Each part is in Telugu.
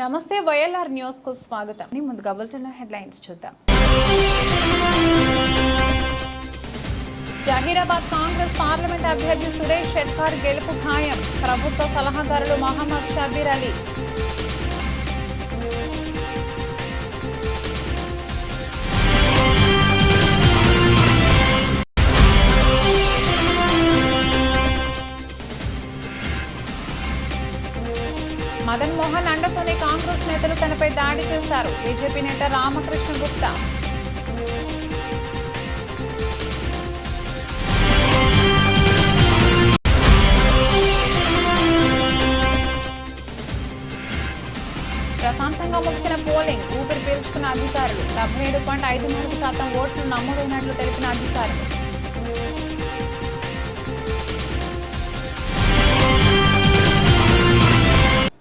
నమస్తే వైఎల్ఆర్ న్యూస్కు స్వాగతం. ని ముందుగా బులెటిన్ హెడ్లైన్స్ చూద్దాం. జహీరాబాద్ కాంగ్రెస్ పార్లమెంట్ అభ్యర్థి సురేష్ షెట్కార్ గెలుపు ఖాయం. ప్రభుత్వ సలహాదారులు మహమ్మద్ షబీర్ అలీ. నేతలు తనపై దాడి చేశారు. బీజేపీ నేత రామకృష్ణ గుప్తా. ప్రశాంతంగా ముగిసిన పోలింగ్ ఊపిరి పీల్చుకున్న అధికారులు. డెబ్బై ఏడు పాయింట్ ఐదు నాలుగు శాతం ఓట్లు నమోదైనట్లు తెలిపిన అధికారులు.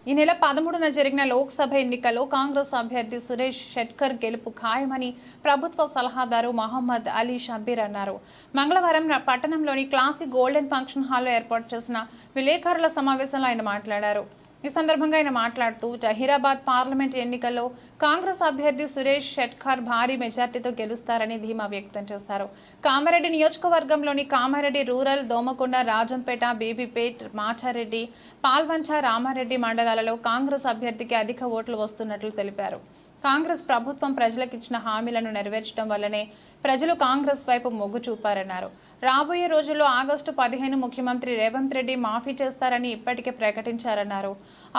ఈ నెల పదమూడున జరిగిన లోక్సభ ఎన్నికల్లో కాంగ్రెస్ అభ్యర్థి సురేష్ షెట్కర్ గెలుపు ఖాయమని ప్రభుత్వ సలహాదారు మహమ్మద్ అలీ షబీర్ అన్నారు. మంగళవారం పట్టణంలోని క్లాసిక్ గోల్డెన్ ఫంక్షన్ హాల్లో ఏర్పాటు చేసిన విలేకరుల సమావేశంలో ఆయన మాట్లాడారు. ఈ సందర్భంగా ఆయన మాట్లాడుతూ జహీరాబాద్ పార్లమెంట్ ఎన్నికల్లో కాంగ్రెస్ అభ్యర్థి సురేష్ షెట్కార్ భారీ మెజార్టీతో గెలుస్తారని ధీమా వ్యక్తం చేశారు. కామారెడ్డి నియోజకవర్గంలోని కామారెడ్డి రూరల్ దోమకొండ రాజంపేట బేబీపేట్ మాచారెడ్డి పాల్వంచ రామారెడ్డి మండలాలలో కాంగ్రెస్ అభ్యర్థికి అధిక ఓట్లు వస్తున్నట్లు తెలిపారు. కాంగ్రెస్ ప్రభుత్వం ప్రజలకు ఇచ్చిన హామీలను నెరవేర్చడం వల్లనే ప్రజలు కాంగ్రెస్ వైపు మొగ్గు చూపారన్నారు. రాబోయే రోజుల్లో ఆగస్టు పదిహేను ముఖ్యమంత్రి రేవంత్ రెడ్డి మాఫీ చేస్తారని ఇప్పటికే ప్రకటించారన్నారు.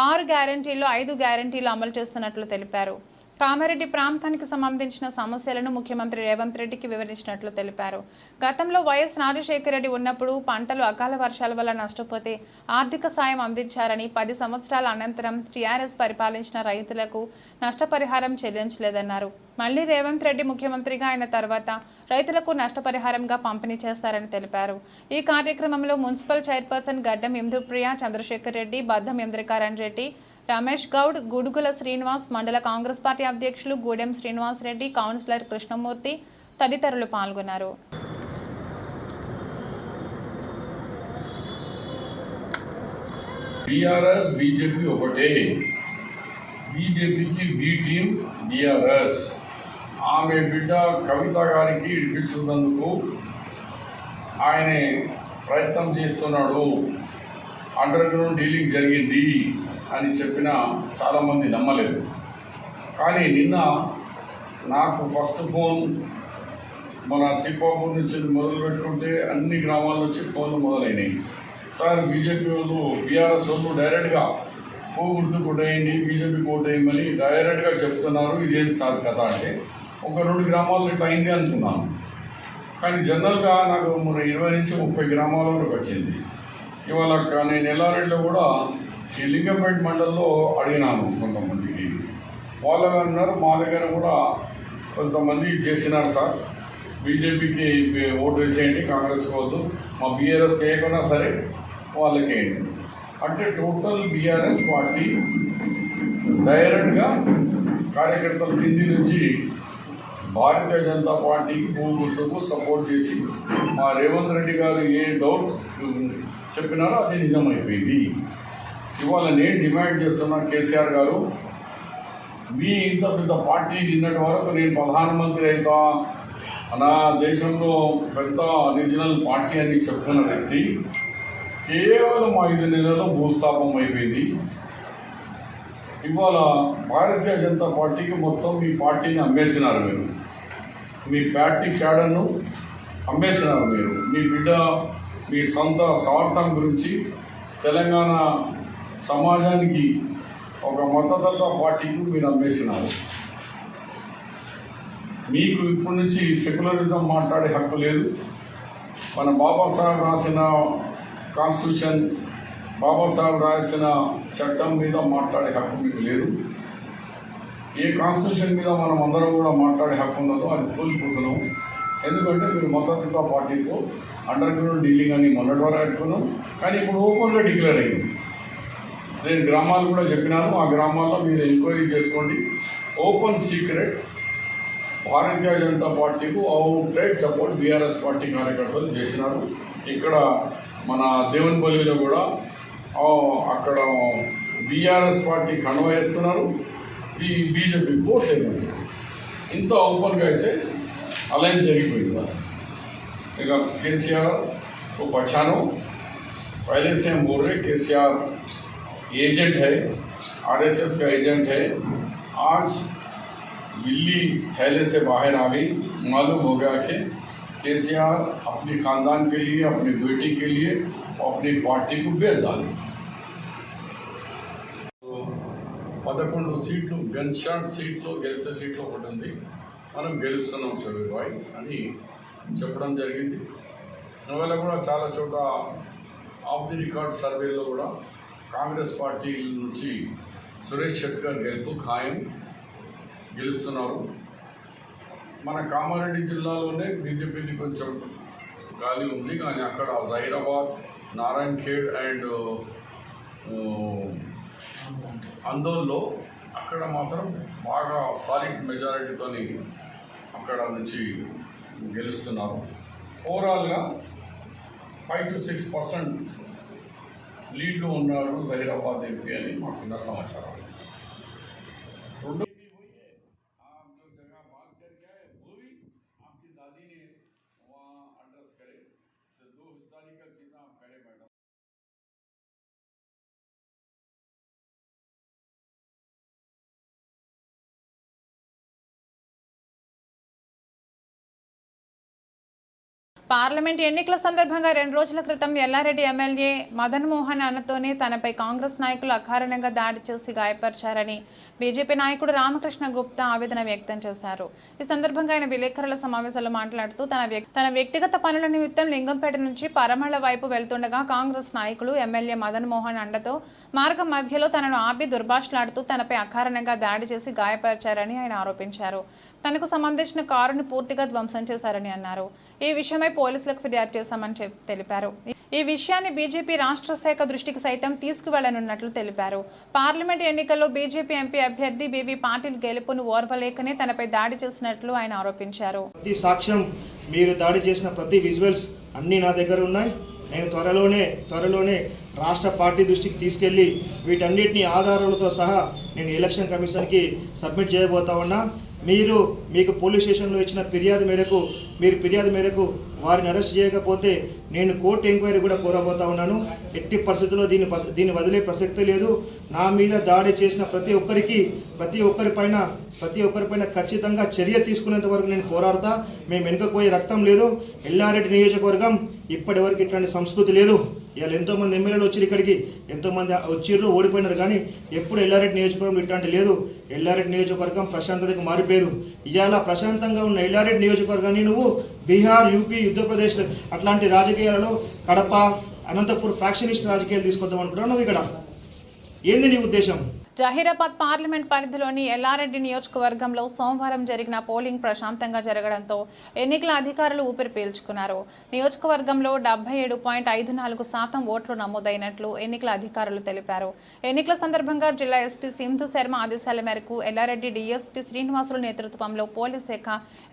ఆరు గ్యారంటీల్లో ఐదు గ్యారంటీలు అమలు చేస్తున్నట్లు తెలిపారు. కామారెడ్డి ప్రాంతానికి సంబంధించిన సమస్యలను ముఖ్యమంత్రి రేవంత్ రెడ్డికి వివరించినట్లు తెలిపారు. గతంలో వైఎస్ రాజశేఖర రెడ్డి ఉన్నప్పుడు పంటలు అకాల వర్షాల వల్ల నష్టపోతే ఆర్థిక సాయం అందించారని పది సంవత్సరాల అనంతరం టీఆర్ఎస్ పరిపాలించిన రైతులకు నష్టపరిహారం చెల్లించలేదన్నారు. మళ్ళీ రేవంత్ రెడ్డి ముఖ్యమంత్రిగా అయిన తర్వాత రైతులకు నష్టపరిహారంగా పంపిణీ చేస్తారని తెలిపారు. ఈ కార్యక్రమంలో మున్సిపల్ చైర్పర్సన్ గడ్డం ఇంద్రప్రియ చంద్రశేఖర్ రెడ్డి బద్దం ఇంద్రకారణ్ రెడ్డి రమేష్ గౌడ్ గుడుగుల శ్రీనివాస్ మండల కాంగ్రెస్ పార్టీ అధ్యక్షులు గూడెం శ్రీనివాస్ రెడ్డి కౌన్సిలర్ కృష్ణమూర్తి తదితరులు పాల్గొన్నారు. బీఆర్ఎస్ బీజేపీ ఒకటే. బీజేపీకి బి టీం బీఆర్ఎస్ ఆమె బిడ్డ కవిత గారికి ఇడిపించున్నందుకు ఆయన ప్రయత్నం చేస్తున్నాడు. అండర్ గ్రౌండ్ డీలింగ్ జరిగింది. అని చెప్పిన చాలామంది నమ్మలేదు. కానీ నిన్న నాకు ఫస్ట్ ఫోన్ మన తిప్పాపూర్ నుంచి మొదలు పెట్టుకుంటే అన్ని గ్రామాల నుంచి ఫోన్లు మొదలైనవి సార్ బీజేపీ వాళ్ళు బీఆర్ఎస్ వాళ్ళు డైరెక్ట్గా పూ గుర్తు కొట్టేయండి బీజేపీ కోటేయమని డైరెక్ట్గా చెప్తున్నారు ఇదేంటి సార్ కథ అంటే. ఒక రెండు గ్రామాల్లో ఇట్లా అయింది అనుకున్నాను. కానీ జనరల్గా నాకు మన ఇరవై నుంచి ముప్పై గ్రామాల వరకు వచ్చింది. ఇవాళ నేను ఎల్లారెడ్డిలో కూడా ఈ లింగంపేట మండలంలో అడిగినాను కొంతమందికి వాళ్ళు అన్నారు మా దగ్గర కూడా కొంతమంది చేసినారు సార్. బీజేపీకి ఓటు వేసేయండి కాంగ్రెస్ వద్దు. మా బీఆర్ఎస్ చేయకున్నా సరే వాళ్ళకేయండి అంటే టోటల్ బీఆర్ఎస్ పార్టీ డైరెక్ట్గా కార్యకర్తల కింది నుంచి భారతీయ జనతా పార్టీకి భూమి సపోర్ట్ చేసి మా రేవంత్ రెడ్డి గారు ఏ డౌట్ చెప్పినారో అది నిజమైపోయింది. ఇవాళ నేను డిమాండ్ చేస్తున్నా కేసీఆర్ గారు మీ ఇంత పెద్ద పార్టీ నిన్నటి వరకు నేను ప్రధానమంత్రి అవుతా నా దేశంలో పెద్ద రీజనల్ పార్టీ అని చెప్తున్న వ్యక్తి కేవలం ఐదు నెలల్లో భూస్థాపం అయిపోయింది. ఇవాళ భారతీయ జనతా పార్టీకి మొత్తం మీ పార్టీని అమ్మేసినారు మీరు. మీ పార్టీ క్యాడర్ను అమ్మేసినారు మీరు. మీ బిడ్డ మీ సొంత స్వార్థం గురించి తెలంగాణ సమాజానికి ఒక మద్దతుగా పార్టీకి మీరు అమ్మేసినారు. మీకు ఇప్పటి నుంచి సెక్యులరిజం మాట్లాడే హక్కు లేదు. మన బాబాసాహెబ్ రాసిన కాన్స్టిట్యూషన్ బాబాసాహెబ్ రాసిన చట్టం మీద మాట్లాడే హక్కు మీకు లేదు. ఏ కాన్స్టిట్యూషన్ మీద మనం అందరం కూడా మాట్లాడే హక్కు ఉన్నదో అది కోల్పోతున్నాం ఎందుకంటే మీరు మద్దతుగా పార్టీతో అండర్ గ్రౌండ్ డీలింగ్ అని మొన్నటి వరకు పెట్టుకున్నాం కానీ ఇప్పుడు ఓపెన్గా డిక్లేర్ అయింది. నేను గ్రామాలు కూడా చెప్పినాను. ఆ గ్రామాల్లో మీరు ఎంక్వైరీ చేసుకోండి. ఓపెన్ సీక్రెట్ భారతీయ జనతా పార్టీకు outright support BRS party కార్యకర్తలు చేసినారు. ఇక్కడ మన దేవన్పల్లిలో కూడా అక్కడ బీఆర్ఎస్ పార్టీ కన్వా వేస్తున్నారు. ఈ బీజేపీ ఓట్ అయిపోయింది ఇంత ఓపెన్గా అయితే అలైన్ జరిగిపోయింది ఇక కేసీఆర్ ఓ పచ్చాను వైఎస్ఎం బోర్డే కేసీఆర్ एजेंट है आरएसएस का एजेंट है आज बिल्ली थैले से बाहर आ गई मालूम हो गया कि केसीआर अपने खानदान के लिए अपनी बेटी के लिए और अपनी पार्टी को बेच डाले పదకొండు సీట్లు గన్ షాట్ సీట్లు గెలిచే సీట్లు ఒకటి ఉంది మనం గెలుస్తున్నాం షబీర్ బాయ్ అని చెప్పడం జరిగింది నవల కూడా చాలా చోట ఆఫ్ ది రికార్డ్ సర్వేలో కూడా Congress party నుంచి సురేష్ షెట్కర్ గెలుపు ఖాయం. గెలుస్తున్నారు. మన కామారెడ్డి జిల్లాలోనే బీజేపీకి కొంచెం గాలి ఉంది కానీ అక్కడ జైరాబాద్ నారాయణ్ ఖేడ్ అండ్ అందోల్లో అక్కడ మాత్రం బాగా సాలిడ్ మెజారిటీతోని అక్కడ నుంచి గెలుస్తున్నారు. ఓవరాల్గా ఫైవ్ టు సిక్స్ పర్సెంట్ లీడ్లో ఉన్నారు జహీరాబాద్ ఎంపీ అని మాకున్న సమాచారం. పార్లమెంట్ ఎన్నికల సందర్భంగా రెండు రోజుల క్రితం ఎల్లారెడ్డి ఎమ్మెల్యే మదన్ మోహన్ అన్నతోనే తనపై కాంగ్రెస్ నాయకులు అకారణంగా దాడి చేసి గాయపరిచారని బీజేపీ నాయకుడు రామకృష్ణ గుప్తా ఆవేదన వ్యక్తం చేశారు. ఈ సందర్భంగా ఆయన విలేకరుల సమావేశంలో మాట్లాడుతూ తన తన వ్యక్తిగత పనుల నిమిత్తం లింగంపేట నుంచి పరమళ్ళ వైపు వెళ్తుండగా కాంగ్రెస్ నాయకులు ఎమ్మెల్యే మదన్ మోహన్ అండతో మార్గం మధ్యలో తనను ఆపి దుర్భాషలాడుతూ తనపై అకారణంగా దాడి చేసి గాయపరిచారని ఆయన ఆరోపించారు. తనకు సంబంధించిన కారును పూర్తిగా ధ్వంసం చేశారని అన్నారు. ఈ విషయమై పోలీసులకు ఫిర్యాదు చేశామని తెలిపారు. ఈ విషయాన్ని బీజేపీ రాష్ట్ర శాఖ దృష్టికి సైతం తీసుకువెళ్ళనున్నట్లు తెలిపారు. పార్లమెంట్ ఎన్నికల్లో బీజేపీ ఎంపీ అభ్యర్థి బీబీ పాటిల్ గెలుపును ఓర్వలేకనే తనపై దాడి చేసినట్లు ఆయన ఆరోపించారు. ప్రతి సాక్ష్యం మీరు దాడి చేసిన ప్రతి విజువల్స్ అన్నీ నా దగ్గర ఉన్నాయి. నేను త్వరలోనే త్వరలోనే రాష్ట్ర పార్టీ దృష్టికి తీసుకెళ్ళి వీటన్నిటిని ఆధారాలతో సహా నేను ఎలక్షన్ కమిషన్కి సబ్మిట్ చేయబోతా ఉన్నా. మీరు మీకు పోలీస్ స్టేషన్లో ఇచ్చిన ఫిర్యాదు మేరకు మీరు ఫిర్యాదు మేరకు వారిని అరెస్ట్ చేయకపోతే నేను కోర్టు ఎంక్వైరీ కూడా కోరబోతా ఉన్నాను. ఎట్టి పరిస్థితుల్లో దీన్ని దీన్ని వదిలే ప్రసక్తి లేదు. నా మీద దాడి చేసిన ప్రతి ఒక్కరికి ప్రతి ఒక్కరిపైన ప్రతి ఒక్కరిపైన ఖచ్చితంగా చర్య తీసుకునేంత వరకు నేను పోరాడతా. మేము వెనుకపోయే రక్తం లేదు. ఎల్లారెడ్డి నియోజకవర్గం ఇప్పటి వరకు ఇట్లాంటి సంస్కృతి లేదు. ఇవాళ ఎంతోమంది ఎమ్మెల్యేలు వచ్చారు ఇక్కడికి ఎంతోమంది వచ్చిర్రు ఓడిపోయినారు కానీ ఎప్పుడు ఎల్లారెడ్డి నియోజకవర్గం ఇట్లాంటి లేదు. ఎల్లారెడ్డి నియోజకవర్గం ప్రశాంతతకు మారిపోయారు. ఇవాళ ప్రశాంతంగా ఉన్న ఎల్లారెడ్డి నియోజకవర్గాన్ని నువ్వు బీహార్ యూపీ యుద్ధప్రదేశ్ అట్లాంటి రాజకీయాలలో కడప అనంతపూర్ ఫ్యాక్షనిస్ట్ రాజకీయాలు తీసుకొద్దాం అనుకుంటున్నావు నువ్వు ఇక్కడ? ఏంది నీ ఉద్దేశం? జహీరాబాద్ పార్లమెంట్ పరిధిలోని ఎల్లారెడ్డి నియోజకవర్గంలో సోమవారం జరిగిన పోలింగ్ ప్రశాంతంగా జరగడంతో ఎన్నికల అధికారులు ఊపిరి పీల్చుకున్నారు. నియోజకవర్గంలో డెబ్బై ఏడు పాయింట్ ఐదు నాలుగు శాతం ఓట్లు నమోదైనట్లు ఎన్నికల అధికారులు తెలిపారు. ఎన్నికల సందర్భంగా జిల్లా ఎస్పీ సింధు శర్మ ఆదేశాల మేరకు ఎల్లారెడ్డి డీఎస్పీ శ్రీనివాసులు నేతృత్వంలో పోలీస్ శాఖ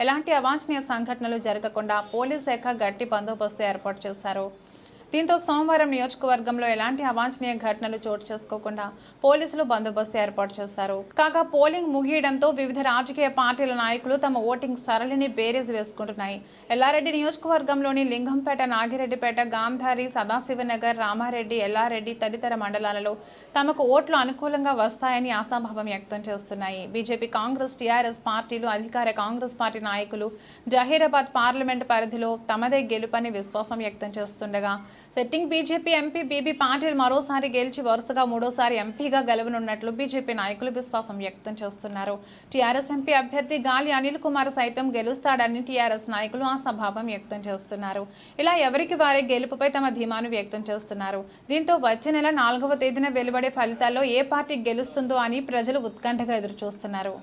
ఎలాంటి అవాంఛనీయ సంఘటనలు జరగకుండా పోలీస్ శాఖ గట్టి బందోబస్తు ఏర్పాటు చేశారు. దీంతో సోమవారం నియోజకవర్గంలో ఎలాంటి అవాంఛనీయ ఘటనలు చోటు చేసుకోకుండా పోలీసులు బందోబస్తు ఏర్పాటు చేశారు. కాగా పోలింగ్ ముగియడంతో వివిధ రాజకీయ పార్టీల నాయకులు తమ ఓటింగ్ సరళిని బేరేజ్ వేసుకుంటున్నాయి. ఎల్లారెడ్డి నియోజకవర్గంలోని లింగంపేట నాగిరెడ్డిపేట గాంధారి సదాశివనగర్ రామారెడ్డి ఎల్లారెడ్డి తదితర మండలాలలో తమకు ఓట్లు అనుకూలంగా వస్తాయని ఆశాభావం వ్యక్తం చేస్తున్నాయి. బీజేపీ కాంగ్రెస్ టీఆర్ఎస్ పార్టీలు అధికార కాంగ్రెస్ పార్టీ నాయకులు జహీరాబాద్ పార్లమెంట్ పరిధిలో తమదే గెలుపని విశ్వాసం వ్యక్తం చేస్తుండగా sitting BJP MP BB Patil మరోసారి గెలిచి వరుసగా మూడోసారి ఎంపీగా గెలవనున్నట్లు బీజేపీ నాయకులు విశ్వాసం వ్యక్తం చేస్తున్నారు. టీఆర్ఎస్ ఎంపీ అభ్యర్థి గాలి అనిల్ కుమార్ సైతం గెలుస్తాడని టీఆర్ఎస్ నాయకులు ఆశాభావం వ్యక్తం చేస్తున్నారు. ఇలా ఎవరికి వారే గెలుపుపై తమ ధీమాను వ్యక్తం చేస్తున్నారు. దీంతో వచ్చే నెల నాలుగవ తేదీన వెలువడే ఫలితాల్లో ఏ పార్టీ గెలుస్తుందో అని ప్రజలు ఉత్కంఠగా ఎదురుచూస్తున్నారు.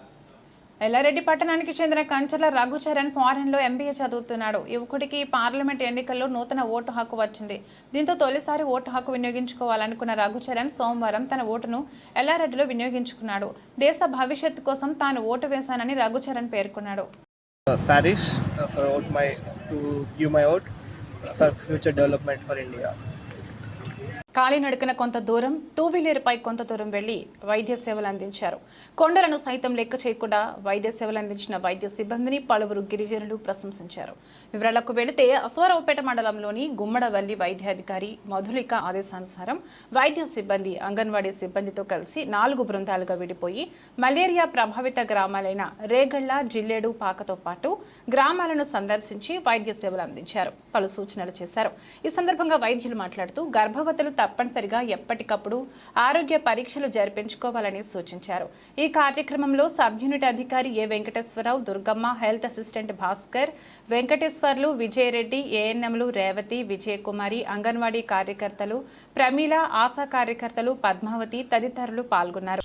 ఎల్లారెడ్డి పట్టణానికి చెందిన కంచర్ల రఘుచరణ్ ఫారెన్లో ఎంబీఏ చదువుతున్నాడు. యువకుడికి పార్లమెంట్ ఎన్నికల్లో నూతన ఓటు హక్కు వచ్చింది. దీంతో తొలిసారి ఓటు హక్కు వినియోగించుకోవాలనుకున్న రఘుచరణ్ సోమవారం తన ఓటును ఎల్లారెడ్డిలో వినియోగించుకున్నాడు. దేశ భవిష్యత్తు కోసం తాను ఓటు వేశానని రఘుచరణ్ పేర్కొన్నాడు. Uh, for uh, for vote my to give for vote uh, for future. కాలినడకన కొంత దూరం టూ వీలర్పై కొంత దూరం వెళ్ళి వైద్య సేవలు అందించారు. కొండలను సైతం లెక్క చేయకుండా వైద్య సేవలు అందించిన వైద్య సిబ్బందిని పలువురు గిరిజనులు ప్రశంసించారు. వివరాలకు వెళితే అశ్వారావుపేట మండలంలోని గుమ్మడవల్లి వైద్యాధికారి మధులిక ఆదేశానుసారం వైద్య సిబ్బంది అంగన్వాడీ సిబ్బందితో కలిసి నాలుగు బృందాలుగా విడిపోయి మలేరియా ప్రభావిత గ్రామాలైన రేగళ్ళ జిల్లేడు పాకతో పాటు గ్రామాలను సందర్శించి వైద్య సేవలు అందించారు. పలు సూచనలు చేశారు. ఈ సందర్భంగా వైద్యులు మాట్లాడుతూ గర్భవతులు తప్పనిసరిగా ఎప్పటికప్పుడు ఆరోగ్య పరీక్షలు జరిపించుకోవాలని సూచించారు. ఈ కార్యక్రమంలో సబ్ యూనిట్ అధికారి A Venkateswararao Durgamma health assistant Bhaskar Venkateswarlu Vijayareddy ఏఎన్ఎంలు రేవతి విజయకుమారి అంగన్వాడీ కార్యకర్తలు ప్రమీల ఆశా కార్యకర్తలు పద్మావతి తదితరులు పాల్గొన్నారు.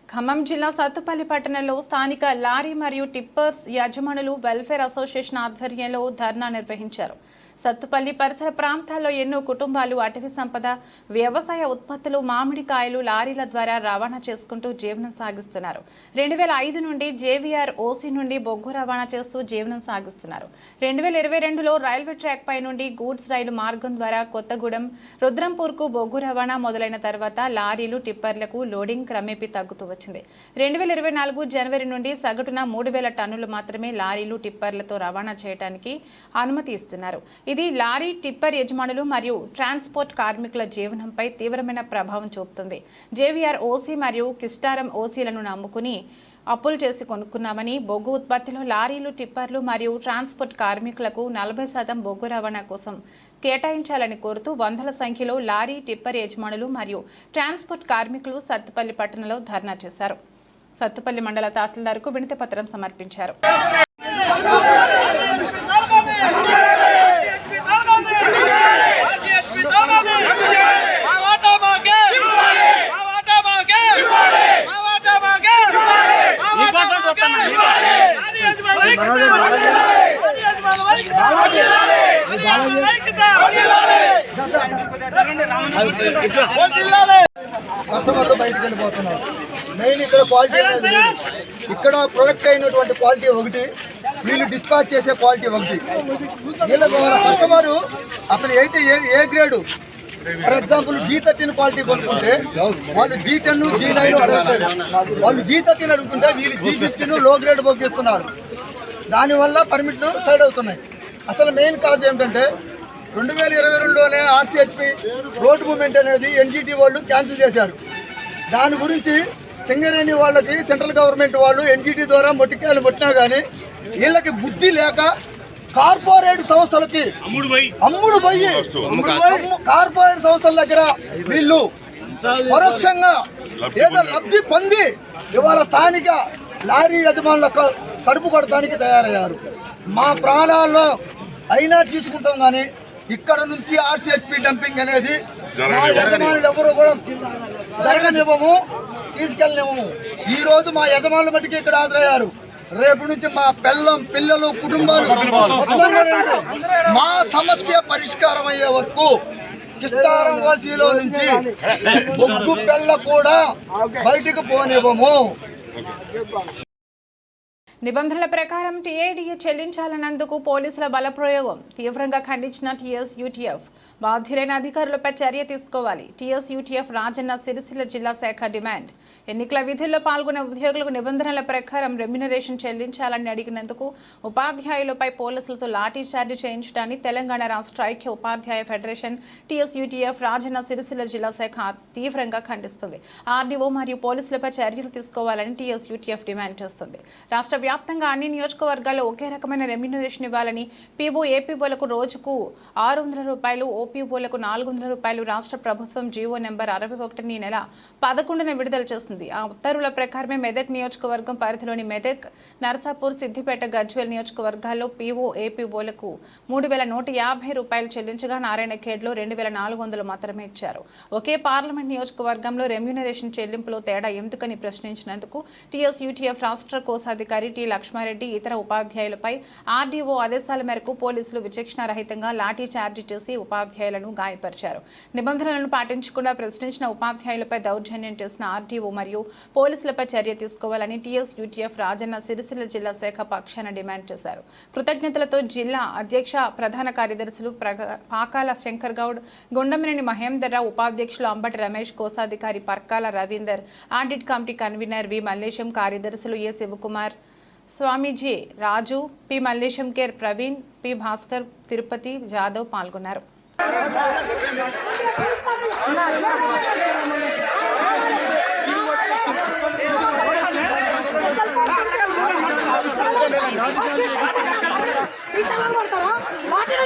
ఖమ్మం జిల్లా సత్తుపల్లి పట్టణంలో స్థానిక లారీ మరియు టిప్పర్స్ యజమానులు వెల్ఫేర్ అసోసియేషన్ ఆధ్వర్యంలో ధర్నా నిర్వహించారు. సత్తుపల్లి పరిసర ప్రాంతాల్లో ఎన్నో కుటుంబాలు అటవీ సంపద వ్యవసాయ ఉత్పత్తులు మామిడికాయలు లారీల ద్వారా రవాణా చేసుకుంటూ జీవనం సాగిస్తున్నారు. రెండు వేల ఐదు నుండి జేవీఆర్ ఓసీ నుండి బొగ్గు రవాణా చేస్తూ జీవనం సాగిస్తున్నారు. రెండు వేల ఇరవై రెండులో రైల్వే ట్రాక్ పై నుండి గూడ్స్ రైలు మార్గం ద్వారా కొత్తగూడెం రుద్రంపూర్కు బొగ్గు రవాణా మొదలైన తర్వాత లారీలు టిప్పర్లకు లోడింగ్ క్రమేపీ తగ్గుతూ వచ్చింది. రెండు వేల ఇరవై నాలుగు జనవరి నుండి సగటున మూడు వేల టన్నులు మాత్రమే లారీలు టిప్పర్లతో రవాణా చేయడానికి అనుమతి ఇస్తున్నారు. ఇది లారీ టిప్పర్ యజమానులు మరియు ట్రాన్స్పోర్ట్ కార్మికుల జీవనంపై తీవ్రమైన ప్రభావం చూపుతుంది. జేవీఆర్ ఓసీ మరియు కిస్టారం ఓసీలను నమ్ముకుని అప్పులు చేసి కొనుక్కున్నామని బొగ్గు ఉత్పత్తిలో లారీలు టిప్పర్లు మరియు ట్రాన్స్పోర్ట్ కార్మికులకు నలభై శాతం బొగ్గు రవాణా కోసం కేటాయించాలని కోరుతూ వందల సంఖ్యలో లారీ టిప్పర్ యజమానులు మరియు ట్రాన్స్పోర్ట్ కార్మికులు సత్తుపల్లి పట్టణంలో ధర్నా చేశారు. సత్తుపల్లి మండల తహసీల్దార్కు వినతి పత్రం సమర్పించారు. కస్టమర్లు బయటికి వెళ్ళిపోతున్నారు. మెయిన్ ఇక్కడ క్వాలిటీ. ఇక్కడ ప్రొడక్ట్ అయినటువంటి క్వాలిటీ ఒకటి వీళ్ళు డిస్పాచ్ చేసే క్వాలిటీ ఒకటి. వీళ్ళకి వాళ్ళ కస్టమరు అతను అయితే A A grade for example G thirteen quality కొనుక్కుంటే వాళ్ళు జీ టెన్ జీ నైన్ అడుగుతారు. వాళ్ళు జీ థర్టీన్ అడుగుతుంటే వీళ్ళు జీ ఫిఫ్టీన్లో గ్రేడ్ బొగ్గిస్తున్నారు దానివల్ల పర్మిట్లు సైడ్ అవుతున్నాయి. అసలు మెయిన్ కాజ్ ఏమిటంటే రెండు వేల ఇరవై రెండులోనే ఆర్సీహెచ్పి రోడ్ మూమెంట్ అనేది ఎన్జిటి వాళ్ళు క్యాన్సిల్ చేశారు. దాని గురించి సింగరేణి వాళ్ళకి సెంట్రల్ గవర్నమెంట్ వాళ్ళు ఎన్జిటి ద్వారా మొట్టికాయలు కొట్టినా కానీ వీళ్ళకి బుద్ధి లేక కార్పొరేట్ సంస్థలకి అమ్ముడు పోయి. కార్పొరేట్ సంస్థల దగ్గర వీళ్ళు పరోక్షంగా ఏదో లబ్ధి పొంది ఇవాళ స్థానిక లారీ యజమానుల కడుపు కొడటానికి తయారయ్యారు. మా ప్రాణాల్లో అయినా తీసుకుంటాం కానీ ఇక్కడ నుంచి ఆర్సీహెచ్పి డంపింగ్ అనేది మా యజమానులు ఎవరు కూడా జరగనివ్వము తీసుకెళ్ళనివ్వము. ఈ రోజు మా యజమానుల మట్టికి ఇక్కడ హాజరయ్యారు. రేపు నుంచి మా పిల్లం పిల్లలు కుటుంబాలు మా సమస్య పరిష్కారం అయ్యే వరకు కిస్తారం ఓసీలో నుంచి బొగ్గు పిల్ల కూడా బయటికి పోనివ్వము. నిబంధనల ప్రకారం టీఏడీఏ చెల్లించాలన్నందుకు పోలీసుల బలప్రయోగం. తీవ్రంగా ఖండించిన టీఎస్ యూటీఎఫ్ బాధ్యులైన అధికారులపై చర్య తీసుకోవాలి. టీఎస్ యూటీఎఫ్ రాజన్న సిరిసిల్ల జిల్లా శాఖ డిమాండ్. ఎన్నికల విధుల్లో పాల్గొన్న ఉద్యోగులకు నిబంధనల ప్రకారం రెమ్యునరేషన్ చెల్లించాలని అడిగినందుకు ఉపాధ్యాయులపై పోలీసులతో లాఠీ చార్జ్ చేయించడాన్ని తెలంగాణ రాష్ట్ర ఐక్య ఉపాధ్యాయ federation TS UTF Rajanna Sircilla జిల్లా శాఖ తీవ్రంగా ఖండిస్తుంది. ఆర్డీఓ మరియు పోలీసులపై చర్యలు తీసుకోవాలని టీఎస్ యూటీఎఫ్ డిమాండ్ చేస్తుంది. రాష్ట్ర వ్యాప్తంగా అన్ని నియోజకవర్గాల్లో ఒకే రకమైన రెమ్యునరేషన్ ఇవ్వాలని పీఓ ఏపీఓలకు రోజుకు ఆరు వందల రూపాయలు ఓపీఓలకు నాలుగు వందల రూపాయలు రాష్ట్ర ప్రభుత్వం జీవో నెంబర్ అరవై ఒకటిని నెల పదకొండున విడుదల చేస్తుంది ఆ ఉత్తర్వుల ప్రకారమే మెదక్ నియోజకవర్గం పరిధిలోని మెదక్ నరసాపూర్ సిద్దిపేట గజ్వేల్ నియోజకవర్గాల్లో పీఓ ఏపీఓలకు మూడు వేల నూట యాభై రూపాయలు చెల్లించగా నారాయణ ఖేడ్లో రెండు వేల నాలుగు వందలు మాత్రమే ఇచ్చారు. ఒకే పార్లమెంట్ నియోజకవర్గంలో రెమ్యునరేషన్ చెల్లింపులో తేడా ఎందుకని ప్రశ్నించినందుకు టీఎస్ యూటీఎఫ్ రాష్ట్ర కోశాధికారి టి. లక్ష్మారెడ్డి ఇతర ఉపాధ్యాయులపై ఆర్డీఓ ఆదేశాల మేరకు పోలీసులు విచక్షణారహితంగా లాఠీ చార్జీ చేసి ఉపాధ్యాయులను గాయపరిచారు. నిబంధనలను పాటించకుండా ప్రశ్నించిన ఉపాధ్యాయులపై దౌర్జన్యం చేసిన ఆర్డీఓ మరియు పోలీసులపై చర్య తీసుకోవాలని టీఎస్ యూటీఎఫ్ రాజన్న సిరిసిల్ల జిల్లా శాఖ పక్షాన డిమాండ్ చేశారు. కృతజ్ఞతలతో జిల్లా అధ్యక్ష ప్రధాన కార్యదర్శులు పాకాల శంకర్ గౌడ్ గుండమనేని మహేందర్రావు ఉపాధ్యక్షులు అంబటి రమేష్ కోశాధికారి Parkala Ravinder audit committee convener V Mallesham కార్యదర్శులు ఏ శివకుమార్ స్వామీజీ రాజు పి మల్లేశం కేర్ ప్రవీణ్ పి భాస్కర్ తిరుపతి జాదవ్ పాల్గొన్నారు. వాటిలో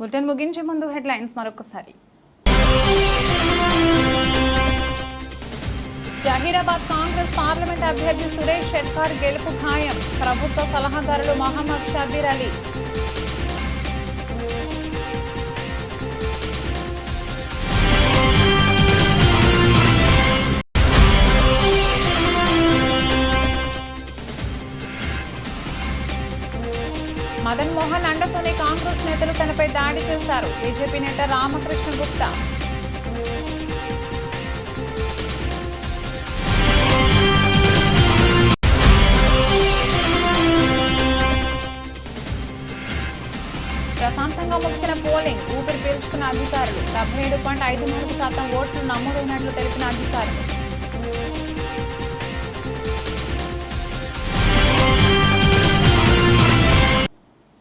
బులెటిన్ ముగించే ముందు హెడ్లైన్స్ మరొకసారి. జహీరాబాద్ కాంగ్రెస్ పార్లమెంట్ అభ్యర్థి సురేష్ షెట్కార్ గెలుపు ఖాయం. ప్రభుత్వ సలహాదారులు మహమ్మద్ షబీర్ అలీ. నేతలు తనపై దాడి చేశారు. బీజేపీ నేత రామకృష్ణ గుప్తా ప్రశాంతంగా ముగిసిన పోలింగ్ ఊపిరి పీల్చుకున్న అధికారులు డెబ్బై ఏడు పాయింట్ ఐదు నాలుగు శాతం ఓట్లు నమోదైనట్లు తెలిపిన అధికారులు.